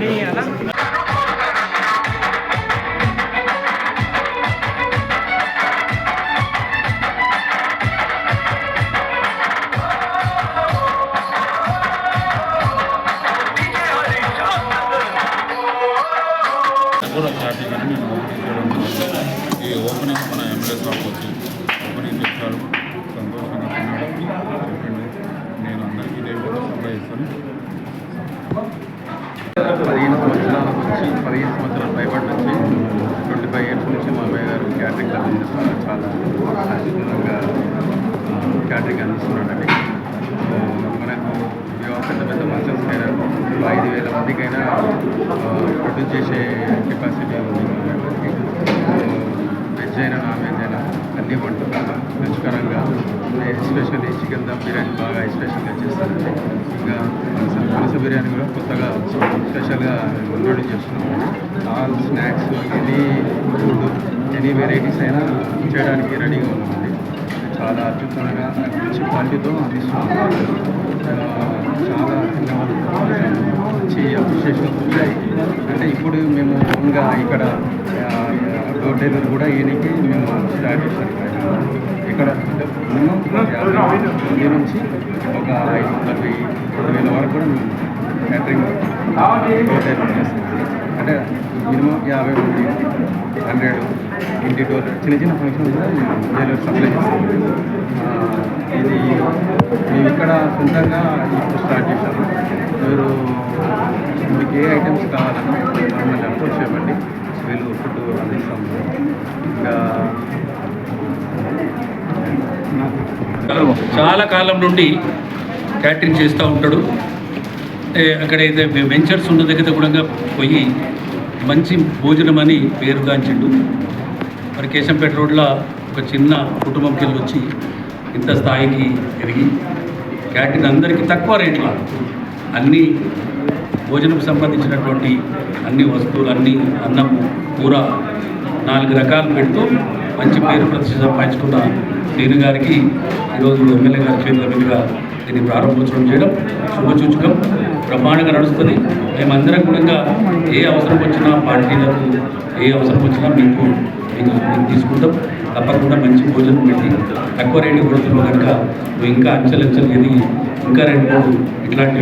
Cái gì? అందిస్తున్నారు చాలా అద్భుతంగా క్యాటరింగ్ అందిస్తున్నాడండి మనకు పెద్ద పెద్ద ఫంక్షన్స్ అయినా ఐదు వేల మందికైనా ప్రొడ్యూస్ చేసే కెపాసిటీ ఉంది వెజ్ అయినా నాన్ వెజ్ అయినా అన్ని వంటకాలు రుచికరంగా ఎస్పెషల్లీ చికెన్ దమ్ బిర్యానీ బాగా ఎస్పెషల్గా చేస్తారండి. ఇంకా పనస బిర్యానీ కూడా కొత్తగా స్పెషల్గా ఇంట్రొడ్యూస్ చేస్తున్నాం. All snacks any food any varieties అయినా చేయడానికి రెడీగా ఉన్నామండి చాలా అద్భుతంగా మంచి క్వాలిటీతో అందిస్తున్నాం చాలా మంచి అప్రిషియేషన్ వచ్చాయి అంటే ఇప్పుడు మేము ఓన్గా ఇక్కడ డోర్ డెలివరీ కూడా ఈయనకి మేము స్టార్ట్ చేశాం ఇక్కడ మినిమం యాభై మంది నుంచి ఒక ఐదు నలభై రెండు వేల వరకు కూడా మేము క్యాటరింగ్ డోర్ డెలివరీ చేస్తాం. అంటే మినిమం యాభై మంది హండ్రెడ్ ఇంటి డోర్ చిన్న చిన్న ఫంక్షన్ కూడా మేము సప్లై చేస్తాం ఇది మేము ఇక్కడ సొంతంగా ఇప్పుడు స్టార్ట్ చేశాము మీరు మీకు ఏ ఐటమ్స్ కావాలన్నా మమ్మల్ని అప్రోచ్ చేయమండి వీళ్ళు ఫుడ్ అందిస్తాము. ఇంకా చాలా కాలం నుండి క్యాటరింగ్ చేస్తూ ఉంటాడు. అక్కడైతే అక్కడ అయితే వెంచర్స్ ఉన్న దగ్గర కూడా పోయి మంచి భోజనం అని పేరుగాంచిండు మరి కేశంపేట రోడ్లో ఒక చిన్న కుటుంబంకి వెళ్ళి వచ్చి ఇంత స్థాయికి ఎదిగి క్యాటరింగ్ అందరికీ తక్కువ రేట్లో అన్ని భోజనం సంబంధించినటువంటి అన్ని వస్తువులు అన్ని అన్నము కూర నాలుగు రకాలు పెడుతూ మంచి పేరు ప్రతిష్ట సంపాదించుకున్న నేను గారికి ఈరోజు ఎమ్మెల్యే గారి చేతుల మీదుగా దీన్ని ప్రారంభోత్సవం చేయడం శుభసూచకం. బ్రహ్మాండంగా నడుస్తుంది. మేమందరం కూడా ఏ అవసరం వచ్చినా పార్టీలకు ఏ అవసరం వచ్చినా మీకు మీకు తీసుకుంటాం. తప్పకుండా మంచి భోజనం పెట్టి తక్కువ రేటు కొడుతున్నావు కనుక నువ్వు ఇంకా అంచెలంచెలు ఎదిగి ఇంకా రెండు మూడు ఇట్లాంటి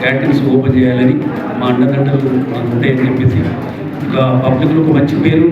క్యాంటీన్స్ ఓపెన్ చేయాలని మా అన్నదండలు నాకు ఉంటాయని చెప్పేసి ఇంకా పబ్లిక్లో ఒక మంచి పేరు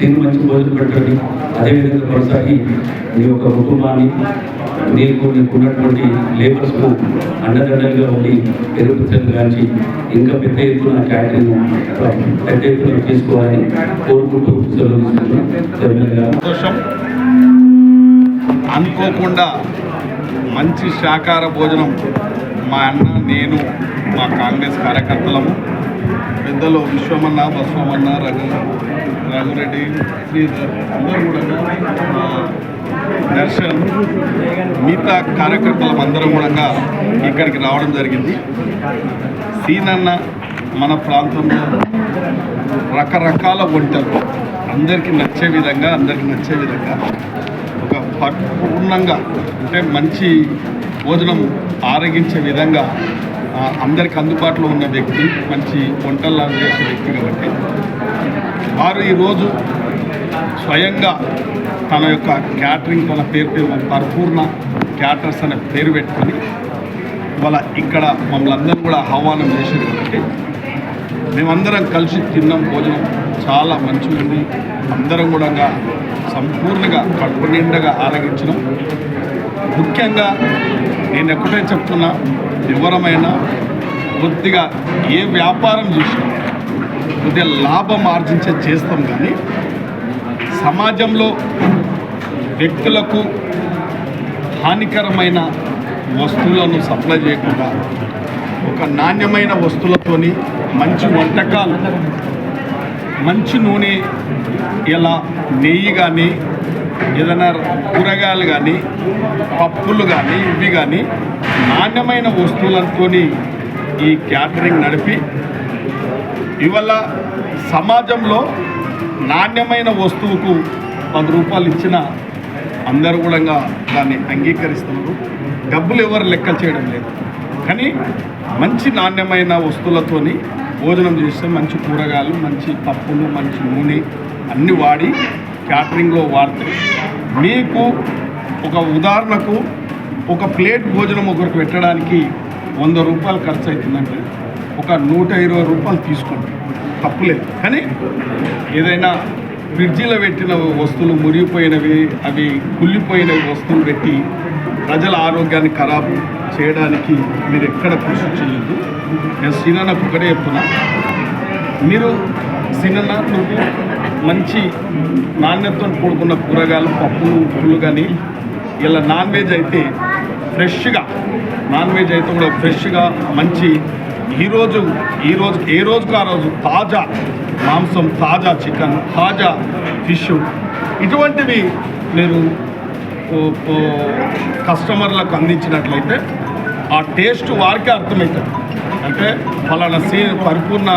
నేను మంచి భోజనం పెట్టండి అదేవిధంగా కొనసాగి నీ యొక్క కుటుంబాన్ని నీకు నీకు ఉన్నటువంటి లేబర్స్కు అండదండలుగా ఉండి ఎదుగుదల కాల్చి ఇంకా పెద్ద ఎత్తున క్యాటరింగ్ పెద్ద ఎత్తున తీసుకోవాలని కోరుకుంటూ సంతోషం. అనుకోకుండా మంచి శాకార భోజనం మా అన్న నేను మా కాంగ్రెస్ కార్యకర్తలము. పెద్దలు విశ్వమన్న బసవమన్న రఘు రఘురెడ్డి శ్రీధర్ అందరూ కూడా దర్శన్ మిగతా కార్యకర్తలం అందరం కూడా ఇక్కడికి రావడం జరిగింది. సీనన్న మన ప్రాంతంలో రకరకాల వంటలు అందరికీ నచ్చే విధంగా అందరికీ నచ్చే విధంగా ఒక పరిపూర్ణంగా అంటే మంచి భోజనం ఆరగించే విధంగా అందరికి అందుబాటులో ఉన్న వ్యక్తి మంచి వంటల్లా చేసే వ్యక్తి కాబట్టి. వారు ఈరోజు స్వయంగా తన యొక్క క్యాటరింగ్ తన పేరు పేరు పరిపూర్ణ క్యాటర్స్ అనే పేరు పెట్టుకొని వాళ్ళ ఇక్కడ మమ్మల్ని అందరం కూడా ఆహ్వానం చేసేది కాబట్టి మేమందరం కలిసి తిన్నాం భోజనం చాలా మంచిగా ఉంది అందరం కూడా సంపూర్ణంగా కడుపు నిండగా ఆరగించడం ముఖ్యంగా నేను ఎక్కడే చెప్తున్నా వివరమైన కొద్దిగా ఏ వ్యాపారం చూసినా కొద్దిగా లాభం ఆర్జించే చేస్తాం కానీ సమాజంలో వ్యక్తులకు హానికరమైన వస్తువులను సప్లై చేయకుండా ఒక నాణ్యమైన వస్తువులతోని మంచి వంటకాలు మంచి నూనె ఇలా నెయ్యి కానీ ఏదైనా కూరగాయలు కానీ పప్పులు కానీ ఇవి కానీ నాణ్యమైన వస్తువులతోని ఈ క్యాటరింగ్ నడిపి ఇవాళ సమాజంలో నాణ్యమైన వస్తువుకు పది రూపాయలు ఇచ్చిన అందరూ కూడా దాన్ని అంగీకరిస్తున్నారు. డబ్బులు ఎవరు లెక్కలు చేయడం లేదు. కానీ మంచి నాణ్యమైన వస్తువులతోని భోజనం చేస్తే మంచి కూరగాయలు మంచి పప్పులు మంచి నూనె అన్నీ వాడి క్యాటరింగ్లో వాడితే మీకు ఒక ఉదాహరణకు ఒక ప్లేట్ భోజనం ఒకరికి పెట్టడానికి వంద రూపాయలు ఖర్చు అవుతుందంటే ఒక నూట ఇరవై రూపాయలు తీసుకోండి. తప్పులేదు కానీ ఏదైనా ఫ్రిడ్జిలో పెట్టిన వస్తువులు మురిగిపోయినవి అవి కుళ్ళిపోయిన వస్తువులు పెట్టి ప్రజల ఆరోగ్యాన్ని ఖరాబు చేయడానికి మీరు ఎక్కడ కృషి చేయలేదు నేను శ్రీనాన్నకు ఒకటే చెప్తున్నా. మీరు సినన్న నువ్వు మంచి నాణ్యతతో కూడుకున్న కూరగాయలు పప్పులు ఉప్పులు కానీ ఇలా నాన్ వెజ్ అయితే ఫ్రెష్గా నాన్ వెజ్ అయితే కూడా ఫ్రెష్గా మంచి ఈరోజు ఈరోజు ఏ రోజుకు ఆ రోజు తాజా మాంసం తాజా చికెన్ తాజా ఫిష్. ఇటువంటివి మీరు కస్టమర్లకు అందించినట్లయితే ఆ టేస్ట్ వారికే అర్థమవుతుంది. అంటే ఫలానా సీ పరిపూర్ణ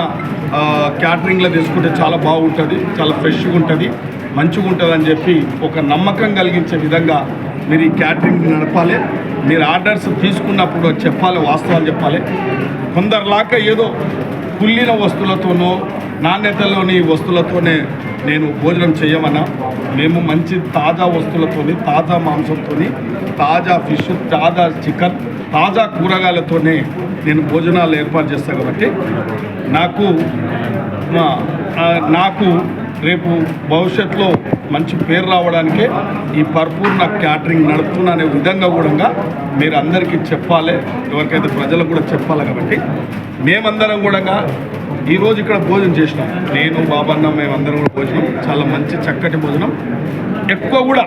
క్యాటరింగ్లో తీసుకుంటే చాలా బాగుంటుంది చాలా ఫ్రెష్గా ఉంటుంది మంచిగా ఉంటుంది అని చెప్పి ఒక నమ్మకం కలిగించే విధంగా మీరు ఈ క్యాటరింగ్ నడపాలి. మీరు ఆర్డర్స్ తీసుకున్నప్పుడు చెప్పాలి వాస్తవాలు చెప్పాలి. కొందరిలాగా ఏదో పుల్లిన వస్తువులతోనో నాణ్యతలోని వస్తువులతోనే నేను భోజనం చేయమన్నా మేము మంచి తాజా వస్తువులతోని తాజా మాంసంతోని తాజా ఫిష్ తాజా చికెన్ తాజా కూరగాయలతోనే నేను భోజనాలు ఏర్పాటు చేస్తాను కాబట్టి నాకు నాకు రేపు భవిష్యత్తులో మంచి పేరు రావడానికే ఈ పరిపూర్ణ క్యాటరింగ్ నడుపుతున్నా అనే విధంగా కూడా మీరు అందరికీ చెప్పాలి. ఎవరికైతే ప్రజలకు కూడా చెప్పాలి కాబట్టి. మేమందరం కూడా ఈరోజు ఇక్కడ భోజనం చేసినాం. నేను బాబన్న మేమందరం కూడా భోజనం. చాలా మంచి చక్కటి భోజనం. ఎక్కువ కూడా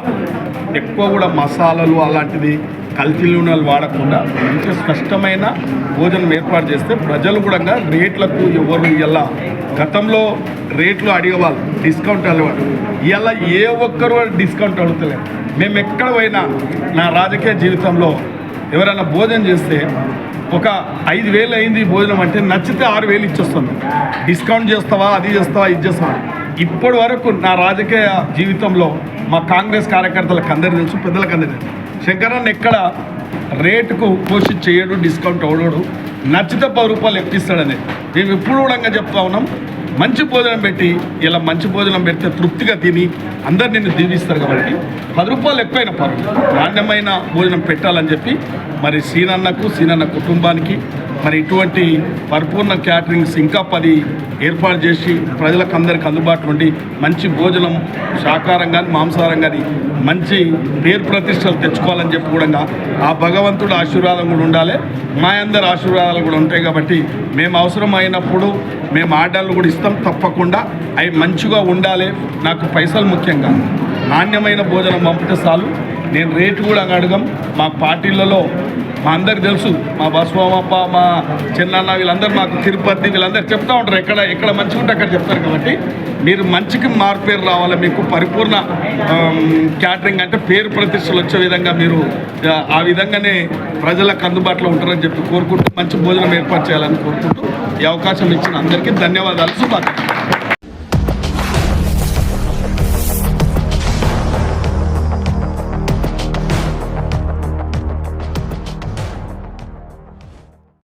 ఎక్కువ కూడా మసాలాలు అలాంటిది కల్తీ నూనెలు వాడకుండా మంచి స్పష్టమైన భోజనం ఏర్పాటు చేస్తే ప్రజలు కూడా రేట్లకు ఎవరు ఇలా గతంలో రేట్లు అడిగేవాళ్ళు డిస్కౌంట్ అడిగేవాళ్ళు. ఇలా ఏ ఒక్కరు డిస్కౌంట్ అడుగుతలేరు మేము ఎక్కడ పోయినా నా రాజకీయ జీవితంలో ఎవరైనా భోజనం చేస్తే ఒక ఐదు వేలు అయింది భోజనం అంటే నచ్చితే ఆరు వేలు ఇచ్చేస్తుంది డిస్కౌంట్ చేస్తావా? అది చేస్తావా? ఇది చేస్తావా? ఇప్పటి వరకు నా రాజకీయ జీవితంలో మా కాంగ్రెస్ కార్యకర్తలకు అందరి తెలుసు పెద్దలకు అందరు తెలుసు. శంకరన్న ఎక్కడ రేటుకు పోషిత్ చేయడు డిస్కౌంట్ అవడడు నచ్చితే పది రూపాయలు ఎక్కిస్తాడని. మేము ఎప్పుడు కూడా చెప్తా ఉన్నాం మంచి భోజనం పెట్టి ఇలా మంచి భోజనం పెడితే తృప్తిగా తిని అందరు నిన్ను దీవిస్తారు కాబట్టి పది రూపాయలు ఎక్కువైన పర్వాలేదు. నాణ్యమైన భోజనం పెట్టాలని చెప్పి మరి సీనన్నకు సీనన్న కుటుంబానికి మరి ఇటువంటి పరిపూర్ణ క్యాటరింగ్స్ ఇంకా పది ఏర్పాటు చేసి ప్రజలకు అందరికి అందుబాటులో ఉండి మంచి భోజనం శాకాహారం కానీ మాంసాహారం కానీ మంచి పేరు ప్రతిష్టలు తెచ్చుకోవాలని చెప్పి కూడా ఆ భగవంతుడు ఆశీర్వాదం కూడా ఉండాలి. మా అందరి ఆశీర్వాదాలు కూడా ఉంటాయి కాబట్టి మేము అవసరం అయినప్పుడు మేము ఆర్డర్లు కూడా ఇస్తాం. తప్పకుండా అవి మంచిగా ఉండాలి. నాకు పైసలు ముఖ్యంగా. నాణ్యమైన భోజనం పంపితే చాలు. నేను రేటు కూడా అడగం. మా పార్టీలలో మా అందరికి తెలుసు మా బసవమ్మ మా చిన్నన్న వీళ్ళందరూ మాకు తిరుపతి వీళ్ళందరూ చెప్తూ ఉంటారు ఎక్కడ ఎక్కడ మంచిగా ఉంటే అక్కడ చెప్తారు కాబట్టి మీరు మంచికి మార్పేరు రావాలి మీకు పరిపూర్ణ క్యాటరింగ్ అంటే పేరు ప్రతిష్టలు వచ్చే విధంగా మీరు ఆ, ఆ విధంగానే ప్రజలకు అందుబాటులో ఉంటారని చెప్పి కోరుకుంటూ మంచి భోజనం ఏర్పాటు చేయాలని కోరుకుంటూ ఈ అవకాశం ఇచ్చిన అందరికీ ధన్యవాదాలు శుభాకాంక్షలు.